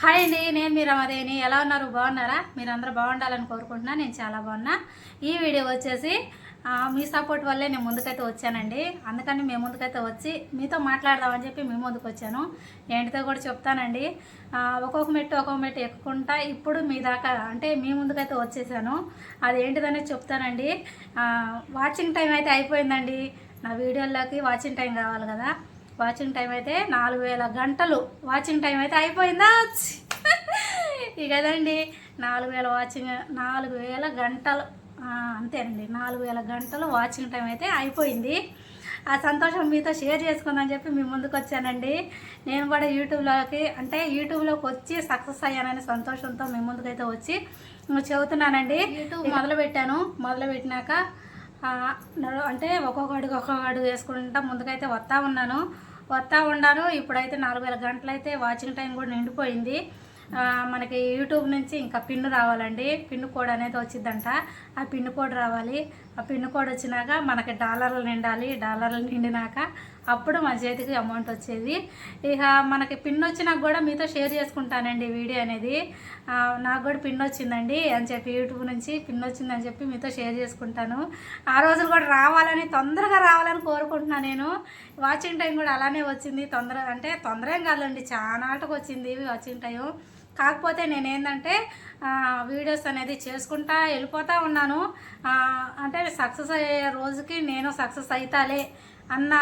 Hi అండి నేను మీ రమాదేవిని ఎలా ఉన్నారు? బాగున్నారా? మీరు అందరూ బాగుండాలని కోరుకుంటున్నా. నేను చాలా బాగున్నా. ఈ వీడియో వచ్చేసి మీ సపోర్ట్ వల్లే నేను ముందుకైతే వచ్చానండి. అందుకని మేము ముందుకైతే వచ్చి మీతో మాట్లాడదామని చెప్పి మీ ముందుకు వచ్చాను. ఏంటితో కూడా చెప్తానండి. ఒక్కొక్క మెట్టు ఒక్కొక్క మెట్టు ఎక్కుకుంటా ఇప్పుడు మీ దాకా అంటే మీ ముందుకైతే వచ్చేసాను. అది ఏంటిదనేది చెప్తానండి. వాచింగ్ టైం అయితే అయిపోయిందండి. నా వీడియోల్లోకి వాచింగ్ టైం కావాలి కదా. వాచింగ్ టైం అయితే నాలుగు వేల గంటలు. వాచింగ్ టైం అయితే అయిపోయిందా? ఇక కదండి నాలుగు వేల వాచింగ్ నాలుగు వేల గంటలు. అంతేనండి నాలుగు వేల గంటలు వాచింగ్ టైం అయితే అయిపోయింది. ఆ సంతోషం మీతో షేర్ చేసుకుందని చెప్పి మీ ముందుకు వచ్చానండి. నేను కూడా యూట్యూబ్లోకి అంటే యూట్యూబ్లోకి వచ్చి సక్సెస్ అయ్యానని సంతోషంతో మీ ముందుకైతే వచ్చి చెబుతున్నానండి. యూట్యూబ్ మొదలు పెట్టాను మొదలు పెట్టినాక ఆ, నడు- అంటే ఒక్కొక్క అడుగు ఒక్కొక్క అడుగు వేసుకుంటా ముందుకైతే వస్తా ఉన్నాను. వస్తా ఉన్నాను ఇప్పుడైతే నాలుగు వేల గంటలు అయితే వాచింగ్ టైం కూడా నిండిపోయింది. మనకి యూట్యూబ్ నుంచి ఇంకా పిన్ రావాలండి. పిన్ కోడ్ అనేది వచ్చిందంట. ఆ పిన్ కోడ్ రావాలి. ఆ పిన్ కోడ్ వచ్చినాక మనకి డాలర్లు నిండాలి. డాలర్లు నిండినాక అప్పుడు మన చేతికి అమౌంట్ వచ్చేది. ఇక మనకి పిన్ వచ్చినాక కూడా మీతో షేర్ చేసుకుంటానండి వీడియో అనేది. నాకు కూడా పిన్ వచ్చిందండి అని చెప్పి యూట్యూబ్ నుంచి పిన్ వచ్చిందని చెప్పి మీతో షేర్ చేసుకుంటాను. ఆ రోజులు కూడా రావాలని తొందరగా రావాలని కోరుకుంటున్నాను నేను. వాచింగ్ టైం కూడా అలానే వచ్చింది. తొందర అంటే తొందరేం కాదండి చాలా ఆటకు వచ్చింది వాచింగ్ టైం కాకపోతే నేనేంటంటే వీడియోస్ అనేది చేసుకుంటా వెళ్ళిపోతూ ఉన్నాను. అంటే సక్సెస్ అయ్యే రోజుకి నేను సక్సెస్ అవుతాలే అన్న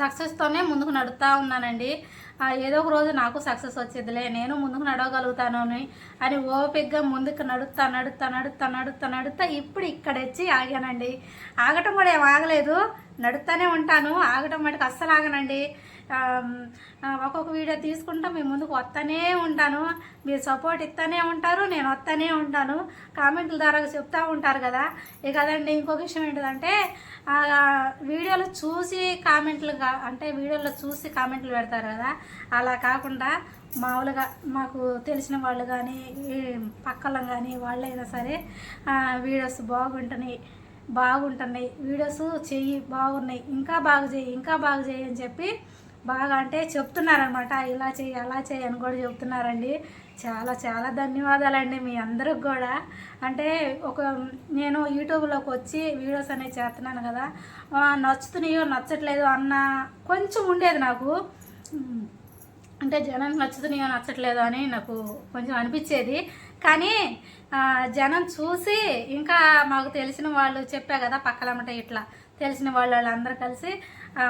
సక్సెస్తోనే ముందుకు నడుస్తూ ఉన్నానండి. ఏదో ఒక రోజు నాకు సక్సెస్ వచ్చేదిలే నేను ముందుకు నడవగలుగుతాను అని అని ఓపికగా ముందుకు నడుస్తా నడుస్తా నడుస్తా నడుస్తా నడుస్తా ఇప్పుడు ఇక్కడ వచ్చి ఆగానండి. ఆగటం కూడా ఏం ఆగలేదు నడుస్తూనే ఉంటాను ఆగటం మటుకు అస్సలు ఆగనండి. ఒక్కొక్క వీడియో తీసుకుంటా మీ ముందుకు వస్తూనే ఉంటాను. మీరు సపోర్ట్ ఇస్తూనే ఉంటారు నేను వస్తూనే ఉంటాను. కామెంట్ల ద్వారా చెప్తూ ఉంటారు కదా. ఇక అదండి ఇంకొక విషయం ఏంటంటే వీడియోలు చూసి కామెంట్లు కా- అంటే వీడియోలో చూసి కామెంట్లు పెడతారు కదా. అలా కాకుండా మామూలుగా మాకు తెలిసిన వాళ్ళు కానీ పక్కలం పక్కల కానీ వాళ్ళైనా సరే వీడియోస్ బాగుంటున్నాయి బాగుంటున్నాయి. వీడియోస్ చెయ్యి బాగున్నాయి. ఇంకా బాగు చేయి ఇంకా బాగు చేయి అని చెప్పి బాగా అంటే చెప్తున్నారనమాట ఇలా చేయి అలా చేయి అని కూడా చెప్తున్నారండి. చాలా చాలా ధన్యవాదాలండి మీ అందరికి కూడా. అంటే ఒక నేను యూట్యూబ్లోకి వచ్చి వీడియోస్ అనేవి చేస్తున్నాను కదా. నచ్చుతున్నాయో నచ్చట్లేదు అన్న కొంచెం ఉండేది నాకు. అంటే జనం నచ్చుతున్నాయో నచ్చట్లేదు అని నాకు కొంచెం అనిపించేది. కానీ జనం చూసి ఇంకా మాకు తెలిసిన వాళ్ళు చెప్పా కదా పక్కలమ్మట ఇట్లా. తెలిసిన వాళ్ళు వాళ్ళందరూ కలిసి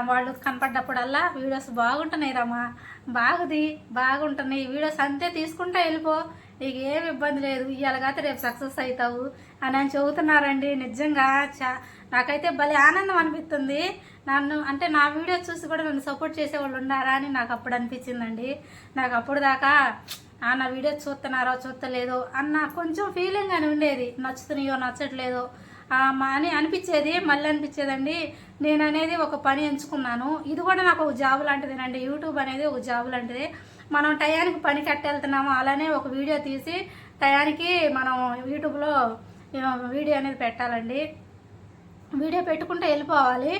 వాళ్ళు కనపడ్డప్పుడల్లా వీడియోస్ బాగుంటున్నాయి రమ్మా బాగుది బాగుంటున్నాయి. వీడియోస్ అంతే తీసుకుంటా వెళ్ళిపో. నీకు ఏం ఇబ్బంది లేదు. ఇవాళ రేపు సక్సెస్ అవుతావు అని అని చెబుతున్నారండి నిజంగా. చా నాకైతే భలే ఆనందం అనిపిస్తుంది. నన్ను అంటే నా వీడియో చూసి కూడా నన్ను సపోర్ట్ చేసేవాళ్ళు ఉన్నారా అని నాకు అప్పుడు అనిపించిందండి. నాకు అప్పుడు దాకా ఆ, నా వీడియో చూస్తున్నారో చూస్తలేదో అన్న కొంచెం ఫీలింగ్ అని ఉండేది. నచ్చుతున్నాయో నచ్చట్లేదో. అని అనిపించేది మళ్ళీ అనిపించేదండి. నేను అనేది ఒక పని ఎంచుకున్నాను. ఇది కూడా నాకు ఒక జాబ్ లాంటిదేనండి. యూట్యూబ్ అనేది ఒక జాబ్ లాంటిది. మనం టయానికి పని కట్టెళ్తున్నాము. అలానే ఒక వీడియో తీసి టయానికి మనం యూట్యూబ్లో వీడియో అనేది పెట్టాలండి. వీడియో పెట్టుకుంటే వెళ్ళిపోవాలి.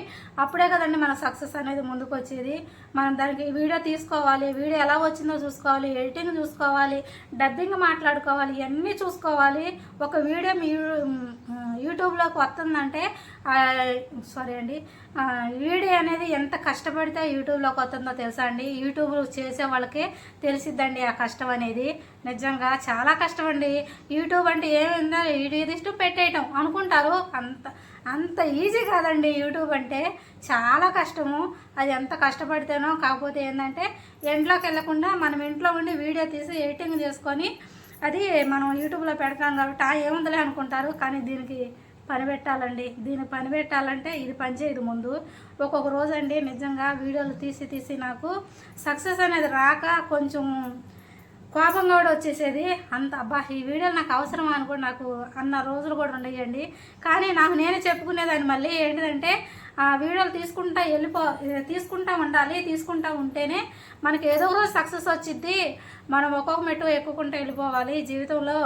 అప్పుడే కదండి మన సక్సెస్ అనేది ముందుకు వచ్చేది మనం దానికి వీడియో తీసుకోవాలి వీడియో ఎలా వచ్చిందో చూసుకోవాలి ఎడిటింగ్ చూసుకోవాలి డబ్బింగ్ మాట్లాడుకోవాలి ఇవన్నీ చూసుకోవాలి. ఒక వీడియో మీ యూట్యూబ్లోకి వస్తుందంటే సారీ అండి వీడియో అనేది ఎంత కష్టపడితే యూట్యూబ్లోకి వస్తుందో తెలుసా అండి? యూట్యూబ్ చేసే వాళ్ళకి తెలిసిద్దండి ఆ కష్టం అనేది. నిజంగా చాలా కష్టం అండి. యూట్యూబ్ అంటే ఏమైందో? వీడియో తీస్తూ పెట్టేయటం అనుకుంటారు. అంత అంత ఈజీ కాదండి యూట్యూబ్ అంటే. చాలా కష్టము. అది ఎంత కష్టపడితేనో కాకపోతే ఏంటంటే ఎండ్లోకి వెళ్ళకుండా మనం ఇంట్లో ఉండి వీడియో తీసి ఎడిటింగ్ చేసుకొని అది మనం యూట్యూబ్లో పెడతాం కాబట్టి ఆ ఏముందిలే అనుకుంటారు. కానీ దీనికి పని పెట్టాలండి. దీన్ని పని పెట్టాలంటే ఇది పనిచేయదు ముందు. ఒక్కొక్క రోజు అండి నిజంగా వీడియోలు తీసి తీసి నాకు సక్సెస్ అనేది రాక కొంచెం కోపంగా కూడా వచ్చేసేది అంత అబ్బా ఈ వీడియోలు నాకు అవసరమా అని కూడా నాకు అన్న రోజులు కూడా ఉండేయండి. కానీ నాకు నేనే చెప్పుకునేదాన్ని మళ్ళీ ఏంటిదంటే ఆ వీడియోలు తీసుకుంటా వెళ్ళిపో తీసుకుంటా ఉండాలి తీసుకుంటా ఉంటేనే మనకి ఏదో ఒక రోజు సక్సెస్ వచ్చిద్ది. మనం ఒక్కొక్క మెట్టు ఎక్కుకుంటూ వెళ్ళిపోవాలి జీవితంలో.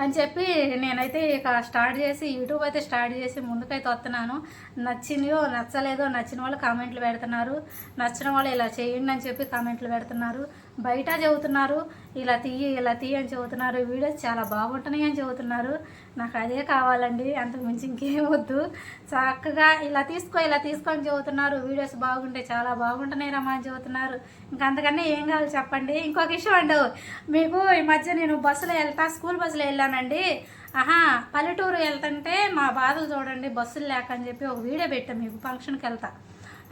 అని చెప్పి నేనైతే ఇక స్టార్ట్ చేసి యూట్యూబ్ అయితే స్టార్ట్ చేసి ముందుకైతే వస్తున్నాను. నచ్చినయో నచ్చలేదో నచ్చిన వాళ్ళు కామెంట్లు పెడుతున్నారు. నచ్చిన వాళ్ళు ఇలా చేయండి అని చెప్పి కామెంట్లు పెడుతున్నారు. బయట చెబుతున్నారు ఇలా తీయి ఇలా తీయి అని చెబుతున్నారు. వీడియోస్ చాలా బాగుంటున్నాయి అని చెబుతున్నారు. నాకు అదే కావాలండి అంతకు మించి ఇంకేం వద్దు. చక్కగా ఇలా తీసుకో ఇలా తీసుకో అని చెబుతున్నారు. వీడియోస్ బాగుంటాయి చాలా బాగుంటున్నాయి రమ్మా అని చెబుతున్నారు. ఇంకా అంతకన్నా ఏం కావాలి చెప్పండి. ఇంకొక విషయం అండి మీకు ఈ మధ్య నేను బస్సులో వెళ్తా స్కూల్ బస్సులో వెళ్ళానండి. ఆహా పల్లెటూరు వెళ్తుంటే మా బాధలు చూడండి బస్సులు లేక అని చెప్పి ఒక వీడియో పెట్టాం మీకు ఫంక్షన్కి వెళ్తా.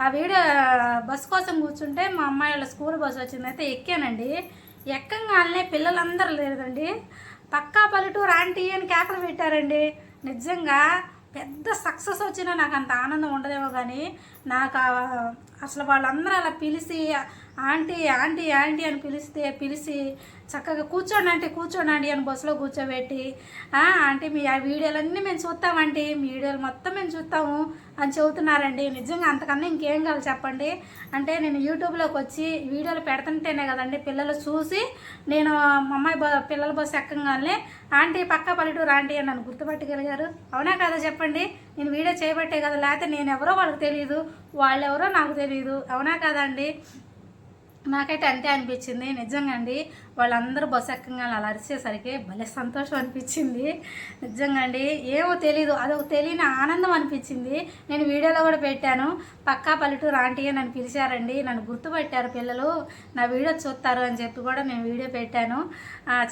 ఆ వీడియో బస్ కోసం కూర్చుంటే మా అమ్మాయి వాళ్ళ స్కూల్ బస్సు వచ్చిందైతే ఎక్కానండి. ఎక్కగానే పిల్లలందరూ లేదండి. పక్కా పల్లెటూరు ఆంటీ అని కేకలు పెట్టారండి. నిజంగా పెద్ద సక్సెస్ వచ్చినా నాకు అంత ఆనందం ఉండదేమో కానీ నాకు అసలు వాళ్ళందరూ అలా పిలిచి ఆంటీ ఆంటీ ఆంటీ అని పిలిస్తే పిలిచి చక్కగా కూర్చోండి అంటే కూర్చోండి అని బస్సులో కూర్చోబెట్టి ఆంటీ మీ ఆ వీడియోలన్నీ మేము చూస్తామండి. మీ వీడియోలు మొత్తం మేము చూస్తాము అని చెబుతున్నారండి. నిజంగా అంతకన్నా ఇంకేం కావాలి చెప్పండి? అంటే నేను యూట్యూబ్లోకి వచ్చి వీడియోలు పెడుతుంటేనే కదండి పిల్లలు చూసి నేను మా అమ్మాయి బ- పిల్లల బస్సు ఎక్కగానే ఆంటీ పక్క పల్లెటూరు ఆంటీ అని నన్ను గుర్తుపట్టగలిగారు. అవునా కదా చెప్పండి? నేను వీడియో చేయబట్టే కదా లేకపోతే నేను ఎవరో వాళ్ళకి తెలియదు వాళ్ళెవరో నాకు తెలియదు అవునా కదా అండి? నాకైతే అంతే అనిపించింది. నిజంగా అండి. వాళ్ళందరూ బస్సు ఎక్కగా అలా అరిచేసరికి భలే సంతోషం అనిపించింది. నిజంగా అండి. ఏమో తెలీదు. అదొక తెలియని ఆనందం అనిపించింది. నేను వీడియోలో కూడా పెట్టాను. పక్కా పల్లెటూరు ఆంటీ అని నన్ను పిలిచారండి. నన్ను గుర్తుపెట్టారు పిల్లలు. నా వీడియో చూస్తారు అని చెప్పి కూడా నేను వీడియో పెట్టాను.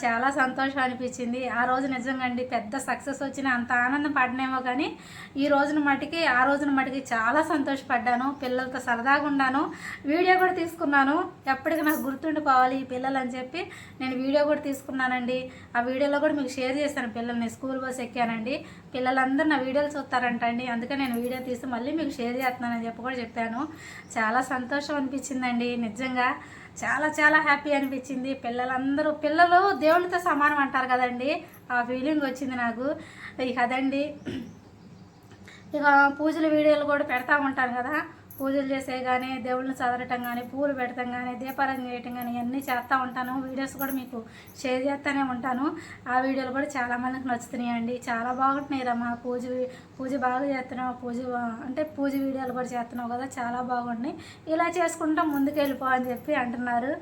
చాలా సంతోషం అనిపించింది. ఆ రోజు నిజంగా అండి పెద్ద సక్సెస్ వచ్చిన అంత ఆనందం పడినేమో కానీ ఈ రోజున మటుకి ఆ రోజున మటుకి చాలా సంతోషపడ్డాను. పిల్లలతో సరదాగా ఉన్నాను వీడియో కూడా తీసుకున్నాను. ఎప్పటికీ నాకు గుర్తుండిపోవాలి ఈ పిల్లలు అని చెప్పి నేను వీడియో కూడా తీసుకున్నానండి. ఆ వీడియోలో కూడా మీకు షేర్ చేశాను పిల్లల్ని స్కూల్ బస్ ఎక్కానండి. పిల్లలందరూ నా వీడియోలు చూస్తారంట అండి అందుకే నేను వీడియో తీసి మళ్ళీ మీకు షేర్ చేస్తున్నానని చెప్పి కూడా చెప్పాను. చాలా సంతోషం అనిపించిందండి నిజంగా. చాలా చాలా హ్యాపీ అనిపించింది. పిల్లలందరూ పిల్లలు దేవునితో సమానం అంటారు కదండి. ఆ ఫీలింగ్ వచ్చింది నాకు. ఇక అదండి. ఇక పూజల వీడియోలు కూడా పెడతా ఉంటాను కదా. పూజలు చేసే కానీ దేవుళ్ళని చదవటం కానీ పూలు పెడతాం కానీ దీపారాధన చేయటం కానీ ఇవన్నీ చేస్తూ ఉంటాను. వీడియోస్ కూడా మీకు షేర్ చేస్తూనే ఉంటాను. ఆ వీడియోలు కూడా చాలా నచ్చుతున్నాయి అండి చాలా బాగుంటున్నాయి రమ్మ పూజ పూజ బాగా చేస్తున్నావు. పూజ అంటే పూజ వీడియోలు కూడా చేస్తున్నావు కదా చాలా బాగుంటున్నాయి ఇలా చేసుకుంటాం ముందుకు వెళ్ళిపో అని చెప్పి అంటున్నారు.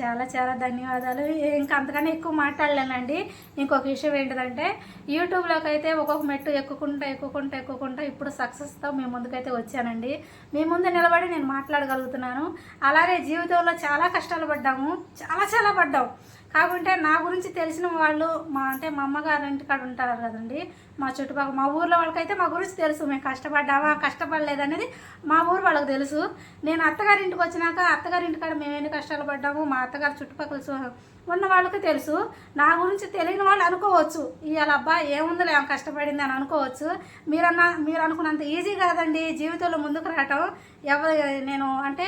చాలా చాలా ధన్యవాదాలు. ఇంకా అంతకన్నా ఎక్కువ మాట్లాడలేనండి. ఇంకొక విషయం ఏంటిదంటే యూట్యూబ్లోకి అయితే ఒక్కొక్క మెట్టు ఎక్కుకుంటా ఎక్కుకుంటా ఎక్కుకుంటా ఇప్పుడు సక్సెస్తో మీ ముందుకైతే వచ్చానండి. మీ ముందు నిలబడి నేను మాట్లాడగలుగుతున్నాను. అలాగే జీవితంలో చాలా కష్టాలు పడ్డాము. చాలా చాలా పడ్డాం. కాకుంటే నా గురించి తెలిసిన వాళ్ళు మా అంటే మా అమ్మగారు ఇంటికాడ ఉంటారు కదండి. మా చుట్టుపక్కల మా ఊర్లో వాళ్ళకైతే మా గురించి తెలుసు. మేము కష్టపడ్డామా కష్టపడలేదనేది మా ఊరు వాళ్ళకి తెలుసు. నేను అత్తగారి ఇంటికి వచ్చినాక అత్తగారింటికాడ మేము ఎన్ని కష్టాలు పడ్డాము మా అత్తగారు చుట్టుపక్కల చూ- ఉన్న వాళ్ళకి తెలుసు. నా గురించి తెలియని వాళ్ళు అనుకోవచ్చు. ఇవాళ అబ్బా ఏముందిలే ఆమె కష్టపడింది అని అనుకోవచ్చు. మీరన్న మీరు అనుకున్నంత ఈజీ కాదండి. జీవితంలో ముందుకు రావటం. ఎవరు నేను అంటే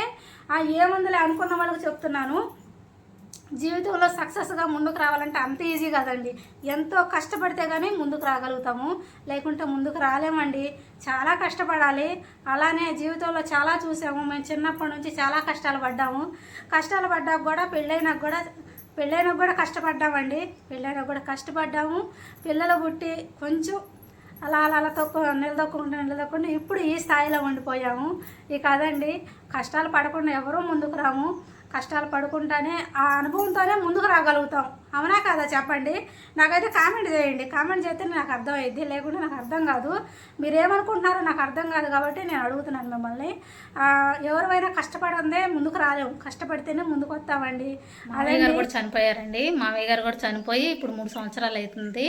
ఆ ఏముందిలే అనుకున్న వాళ్ళకి చెప్తున్నాను. జీవితంలో సక్సెస్గా ముందుకు రావాలంటే అంత ఈజీ కాదండి. ఎంతో కష్టపడితే కానీ ముందుకు రాగలుగుతాము. లేకుంటే ముందుకు రాలేమండి. చాలా కష్టపడాలి. అలానే జీవితంలో చాలా చూసాము. మేము చిన్నప్పటి నుంచి చాలా కష్టాలు పడ్డాము. కష్టాలు పడ్డాక కూడా పెళ్ళైనా కూడా పెళ్ళైనా కూడా కష్టపడ్డామండి. పెళ్ళైనా కూడా కష్టపడ్డాము. పిల్లలు పుట్టి కొంచెం అలా అలా అలా తొక్కు నిలదొక్కుంటూ నిలదొక్కుంటూ ఇప్పుడు ఈ స్థాయిలో ఉండిపోయాము. ఇక అదండి. కష్టాలు పడకుండా ఎవరూ ముందుకు రాము. కష్టాలు పడుకుంటానే ఆ అనుభవంతోనే ముందుకు రాగలుగుతాం. అవునా కాదా చెప్పండి? నాకైతే కామెంట్ చేయండి. కామెంట్ చేస్తే నాకు అర్థమైద్ది. లేకుంటే నాకు అర్థం కాదు. మీరు ఏమనుకుంటున్నారో నాకు అర్థం కాదు కాబట్టి నేను అడుగుతున్నాను మిమ్మల్ని. ఎవరివైనా కష్టపడందే ముందుకు రాలేము కష్టపడితేనే ముందుకు వస్తామండి మామయ్య గారు కూడా చనిపోయారండి. మామయ్య గారు కూడా చనిపోయి ఇప్పుడు మూడు సంవత్సరాలు అవుతుంది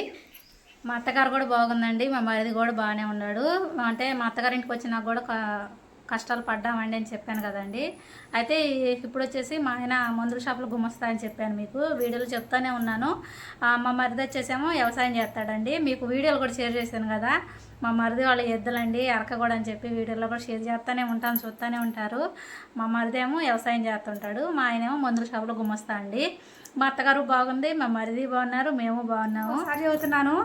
మా అత్తగారు కూడా బాగుందండి. మా మరిది కూడా బాగానే ఉన్నాడు. అంటే మా అత్తగారి ఇంటికి వచ్చి నాకు కూడా కష్టాలు పడ్డామండి అని చెప్పాను కదండి. అయితే ఇప్పుడు వచ్చేసి మా ఆయన మందుల షాపులో గుమస్తా అని చెప్పాను మీకు. వీడియోలు చెప్తానే ఉన్నాను. మా మరిది వచ్చేసేమో వ్యవసాయం చేస్తాడండి. మీకు వీడియోలు కూడా షేర్ చేశాను కదా. మా మరిది వాళ్ళ ఎద్దులండి అరకగూడ అని చెప్పి వీడియోలో కూడా షేర్ చేస్తూనే ఉంటాను చూస్తూనే ఉంటారు. మా మరిదేమో వ్యవసాయం చేస్తుంటాడు. మా ఆయన ఏమో మందుల షాపులో గుమస్తా అండి మా అత్తగారు బాగుంది మా మరిది బాగున్నారు మేము బాగున్నాము. సారీ అవుతున్నాను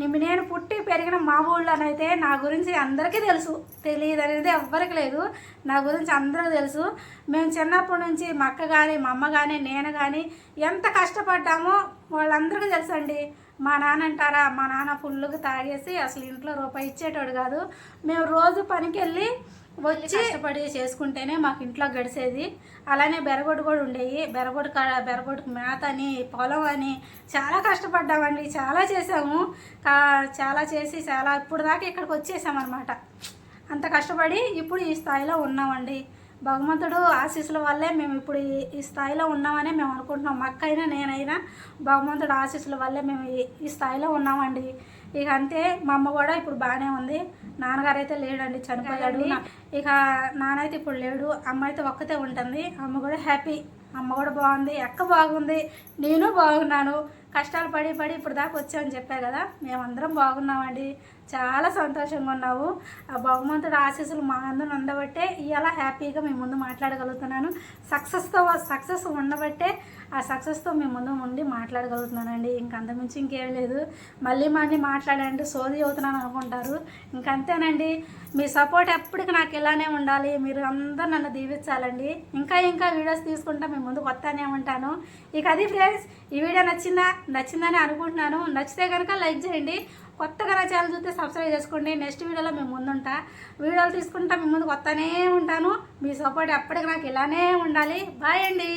నిమ్మి నేను పుట్టి పెరిగిన మా ఊళ్ళోనైతే నా గురించి అందరికీ తెలుసు. తెలియదు అనేది ఎవ్వరికి లేదు. నా గురించి అందరికీ తెలుసు. మేము చిన్నప్పటి నుంచి మా అక్క కానీ మా అమ్మ కానీ నేను కానీ ఎంత కష్టపడ్డామో వాళ్ళందరికీ తెలుసు అండి మా నాన్న అంటారా మా నాన్న ఫుల్గా తాగేసి అసలు ఇంట్లో రూపాయి ఇచ్చేటోడు కాదు. మేము రోజు పనికి వెళ్ళి వచ్చి కష్టపడి చేసుకుంటేనే మాకు ఇంట్లో గడిచేది అలానే బెరగొడ్డు కూడా ఉండేవి బెరగొడ్డు కాడ బెరగొడ్డుకు మేత అని పొలం అని చాలా కష్టపడ్డామండి. చాలా చేసాము చాలా చేసి చాలా ఇప్పుడు దాకా ఇక్కడికి వచ్చేసామన్నమాట. అంత కష్టపడి ఇప్పుడు ఈ స్థాయిలో ఉన్నామండి. భగవంతుడు ఆశీస్సుల వల్లే మేము ఇప్పుడు ఈ- స్థాయిలో ఉన్నామని మేము అనుకుంటున్నాం. మా అక్క అయినా నేనైనా భగవంతుడు ఆశీస్సుల వల్లే మేము ఈ- ఈ స్థాయిలో ఉన్నామండి. ఇక అంతే మా అమ్మ కూడా ఇప్పుడు బాగానే ఉంది. నాన్నగారు అయితే లేడండి చనిపోయాడు. ఇక నాన్న అయితే ఇప్పుడు లేడు అమ్మ అయితే ఒక్కతే ఉంటుంది. అమ్మ కూడా హ్యాపీ. అమ్మ కూడా బాగుంది అక్క బాగుంది నేను బాగున్నాను. కష్టాలు పడి పడి ఇప్పుడు దాకా వచ్చామని చెప్పా కదా మేమందరం బాగున్నామండి. చాలా సంతోషంగా ఉన్నావు. ఆ భగవంతుడు ఆశీస్సులు మా అందరం ఉండబట్టే ఇలా హ్యాపీగా మేము ముందు మాట్లాడగలుగుతున్నాను. సక్సెస్తో సక్సెస్ ఉండబట్టే ఆ సక్సెస్తో మేము ముందు ఉండి మాట్లాడగలుగుతున్నానండి. ఇంక అంతమించి ఇంకేం లేదు. మళ్ళీ మళ్ళీ మాట్లాడండి. సోది అవుతున్నాను అనుకుంటారు. ఇంకంతేనండి మీ సపోర్ట్ ఎప్పటికి నాకు ఇలానే ఉండాలి. మీరు అందరూ నన్ను దీవించాలండి. ఇంకా ఇంకా వీడియోస్ తీసుకుంటా మేము ముందుకు కొత్తనే ఉంటాను. ఇక అది ఫ్రెండ్స్ ఈ వీడియో నచ్చిందా? నచ్చిందని అనుకుంటున్నాను. నచ్చితే కనుక లైక్ చేయండి. కొత్తగా నా ఛానల్ చూస్తే సబ్స్క్రైబ్ చేసుకోండి. నెక్స్ట్ వీడియోలో మేము ముందుంటా. వీడియోలు తీసుకుంటా మేము ముందు కొత్తనే ఉంటాను. మీ సపోర్ట్ ఎప్పటికి నాకు ఇలానే ఉండాలి. బాయ్ అండి.